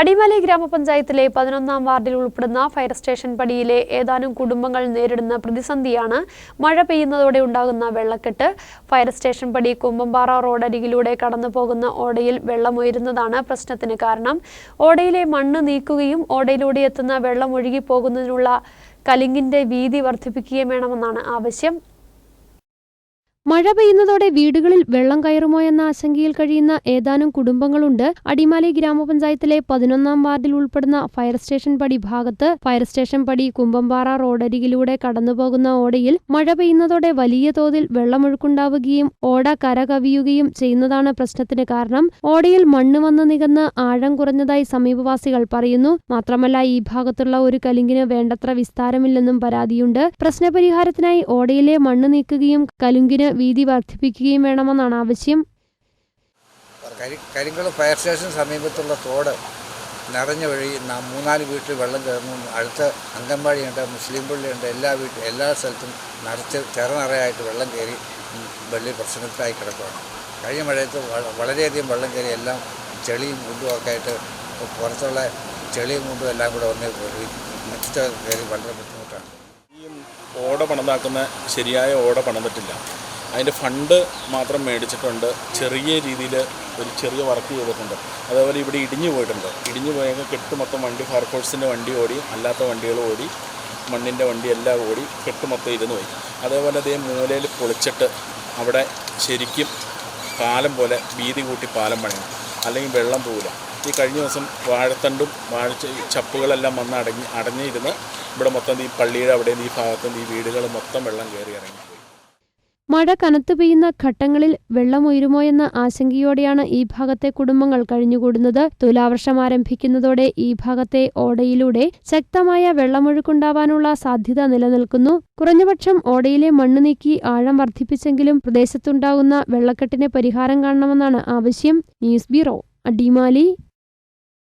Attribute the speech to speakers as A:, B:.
A: അടിമാലി ഗ്രാമപഞ്ചായത്തിലെ പതിനൊന്നാം വാർഡിൽ ഉൾപ്പെടുന്ന ഫയർ സ്റ്റേഷൻ പടിയിലെ ഏതാനും കുടുംബങ്ങൾ നേരിടുന്ന പ്രതിസന്ധിയാണ് മഴ പെയ്യുന്നതോടെ ഉണ്ടാകുന്ന വെള്ളക്കെട്ട്. ഫയർ സ്റ്റേഷൻ പടി കുമ്പമ്പാറ റോഡരികിലൂടെ കടന്നു പോകുന്ന ഓടയിൽ വെള്ളമുയരുന്നതാണ് പ്രശ്നത്തിന് കാരണം. ഓടയിലെ മണ്ണ് നീക്കുകയും ഓടയിലൂടെ എത്തുന്ന വെള്ളം ഒഴുകിപ്പോകുന്നതിനുള്ള കലിങ്ങിന്റെ വീതി വർദ്ധിപ്പിക്കുകയും വേണമെന്നാണ് ആവശ്യം. മഴ പെയ്യുന്നതോടെ വീടുകളിൽ വെള്ളം കയറുമോ എന്ന ആശങ്കയിൽ കഴിയുന്ന ഏതാനും കുടുംബങ്ങളുണ്ട്. അടിമാലി ഗ്രാമപഞ്ചായത്തിലെ പതിനൊന്നാം വാർഡിൽ ഉൾപ്പെടുന്ന ഫയർ സ്റ്റേഷൻ പടി ഭാഗത്ത് ഫയർ സ്റ്റേഷൻ പടി കുമ്പമ്പാറ റോഡരികിലൂടെ കടന്നുപോകുന്ന ഓടയിൽ മഴ പെയ്യുന്നതോടെ വലിയ തോതിൽ വെള്ളമൊഴുക്കുണ്ടാവുകയും ഓട കര കവിയുകയും ചെയ്യുന്നതാണ് പ്രശ്നത്തിന് കാരണം. ഓടയിൽ മണ്ണ് വന്ന് നികന്ന് ആഴം കുറഞ്ഞതായി സമീപവാസികൾ പറയുന്നു. മാത്രമല്ല ഈ ഭാഗത്തുള്ള ഒരു കലുങ്കിന് വേണ്ടത്ര വിസ്താരമില്ലെന്നും പരാതിയുണ്ട്. പ്രശ്നപരിഹാരത്തിനായി ഓടയിലെ മണ്ണ് നീക്കുകയും കലുങ്കിന് വീതി വർദ്ധിപ്പിക്കുകയും വേണമെന്നാണ് ആവശ്യം.
B: കരി കരിങ്കുളം ഫയർ സ്റ്റേഷൻ സമീപത്തുള്ള തോട് നിറഞ്ഞ വഴി മൂന്നാൽ വീട്ടിൽ വെള്ളം കയറുന്നു. അടുത്ത അംഗൻവാടിയുണ്ട് മുസ്ലിം പള്ളിയുണ്ട് എല്ലാ വീട്ടിൽ എല്ലാ സ്ഥലത്തും നിറച്ച് ചെറുനിറയായിട്ട് വെള്ളം കയറി വലിയ പ്രശ്നത്തിലായി കിടക്കുകയാണ്. കഴിഞ്ഞ മഴയത്ത് വളരെയധികം വെള്ളം കയറി എല്ലാം ചെളിയും മുണ്ടും ഒക്കെ ആയിട്ട് പുറത്തുള്ള ചെളിയും മുണ്ടും എല്ലാം കൂടെ ഒന്നേ പോയി മുറ്റത്ത് കയറി വളരെ ബുദ്ധിമുട്ടാണ്.
C: ഈ ഓട പണിതാക്കുന്ന ശരിയായ ഓട പണിതിട്ടില്ല അതിന്റെ ഫണ്ട് മാത്രം മേടിച്ചിട്ടുണ്ട്. ചെറിയ രീതിയിൽ ഒരു ചെറിയ വർക്ക് ചെയ്തിട്ടുണ്ട്. അതേപോലെ ഇവിടെ ഇടിഞ്ഞു പോയിട്ടുണ്ട്. ഇടിഞ്ഞു പോയെങ്കിൽ കെട്ട് മൊത്തം വണ്ടി ഫയർഫോഴ്സിന്റെ വണ്ടി ഓടി അല്ലാത്ത വണ്ടികൾ ഓടി മണ്ണിന്റെ വണ്ടി എല്ലാം ഓടി കെട്ട് മൊത്തം ഇരുന്ന് പോയി. അതേപോലെ അതേ മൂലയിൽ പൊളിച്ചിട്ട് അവിടെ ശരിക്കും പാലം പോലെ വീതി കൂട്ടി പാലം പണിയണം അല്ലെങ്കിൽ വെള്ളം പോവില്ല. ഈ കഴിഞ്ഞ ദിവസം വാഴത്തണ്ടും വാഴ ചപ്പുകളെല്ലാം വന്ന് അടങ്ങി അടഞ്ഞിരുന്ന് ഇവിടെ മൊത്തം ഈ പള്ളിയുടെ അവിടെ ഈ ഭാഗത്തും ഈ വീടുകൾ മൊത്തം വെള്ളം കയറി ഇറങ്ങിപ്പോയി
A: മഴ കനത്തു പെയ്യുന്ന ഘട്ടങ്ങളിൽ വെള്ളമുയരുമോ എന്ന ആശങ്കയോടെയാണ് ഈ ഭാഗത്തെ കുടുംബങ്ങൾ കഴിഞ്ഞുകൂടുന്നത്. തുലാവർഷം ആരംഭിക്കുന്നതോടെ ഈ ഭാഗത്തെ ഓടയിലൂടെ ശക്തമായ വെള്ളമൊഴുക്കുണ്ടാവാനുള്ള സാധ്യത നിലനിൽക്കുന്നു. കുറഞ്ഞപക്ഷം ഓടയിലെ മണ്ണ് നീക്കി ആഴം വർദ്ധിപ്പിച്ചെങ്കിലും പ്രദേശത്തുണ്ടാകുന്ന വെള്ളക്കെട്ടിന് പരിഹാരം കാണണമെന്നാണ് ആവശ്യം. News bureau Adimali.